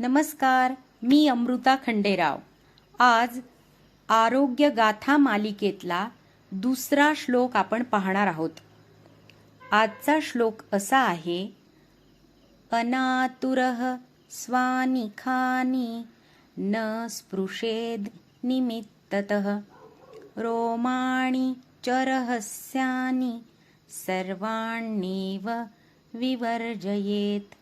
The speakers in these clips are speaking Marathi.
नमस्कार मी अमृता खंडेराव. आज आरोग्य गाथा मालिकेतला दुसरा श्लोक आपण पाहणार आहोत. आजचा श्लोक असा आहे अनातुरः स्वानिखानी न स्पृशेद निमित्ततः। रोमाणी चरहस्यानी रहस्यानि सर्वाण्येव विवर्जयेत।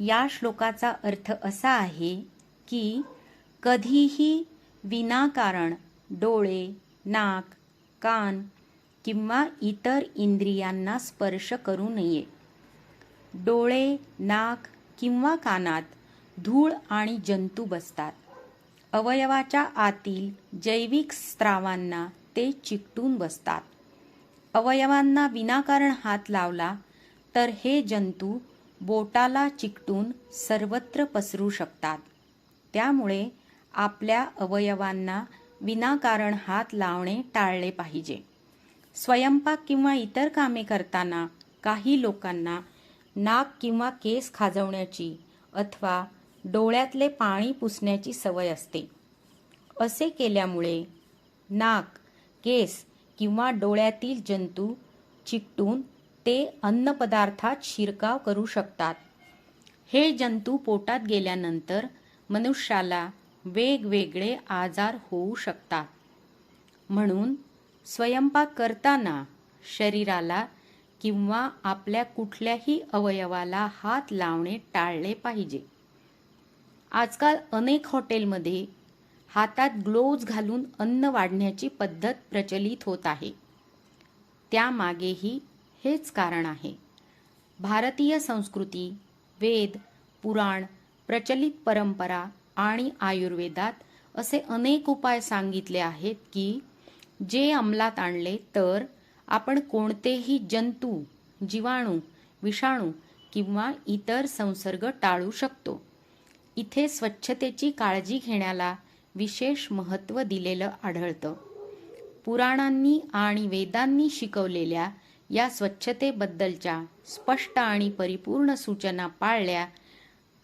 या श्लोकाचा अर्थ असा आहे की कधीही विनाकारण डोळे नाक कान किंवा इतर इंद्रियांना स्पर्श करू नये. डोळे नाक किंवा कानात धूळ आणि जंतू बसतात. अवयवाच्या आतील जैविक स्त्रावांना ते चिकटून बसतात. अवयवांना विनाकारण हात लावला तर हे जंतू बोटाला चिकटून सर्वत्र पसरू शकतात. त्यामुळे आपल्या अवयवांना विनाकारण हात लावणे टाळले पाहिजे. स्वयंपाक किंवा इतर कामे करताना काही लोकांना नाक किंवा केस खाजवण्याची अथवा डोळ्यातले पाणी पुसण्याची सवय असते. असे केल्यामुळे नाक केस किंवा डोळ्यातील जंतू चिकटून ते अन्नपदार्थात शिरकाव करू शकतात. हे जंतू पोटात गेल्यानंतर मनुष्याला वेगवेगळे आजार होऊ शकतात. म्हणून स्वयंपाक करताना शरीराला किंवा आपल्या कुठल्याही अवयवाला हात लावणे टाळले पाहिजे. आजकाल अनेक हॉटेलमध्ये हातात ग्लोव्ज घालून अन्न वाढण्याची पद्धत प्रचलित होत आहे. त्यामागेही हेच कारण आहे. भारतीय संस्कृती वेद पुराण प्रचलित परंपरा आणि आयुर्वेदात असे अनेक उपाय सांगितले आहेत की जे अंमलात आणले तर आपण कोणतेही जंतू जीवाणू विषाणू किंवा इतर संसर्ग टाळू शकतो. इथे स्वच्छतेची काळजी घेण्याला विशेष महत्त्व दिलेलं आढळतं. पुराणांनी आणि वेदांनी शिकवलेल्या या स्वच्छतेबद्दलच्या स्पष्ट आणि परिपूर्ण सूचना पाळल्या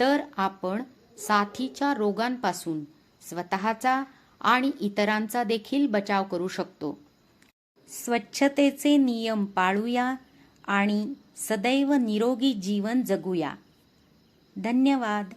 तर आपण साथीच्या रोगांपासून स्वतःचा आणि इतरांचा देखील बचाव करू शकतो. स्वच्छतेचे नियम पाळूया आणि सदैव निरोगी जीवन जगूया. धन्यवाद.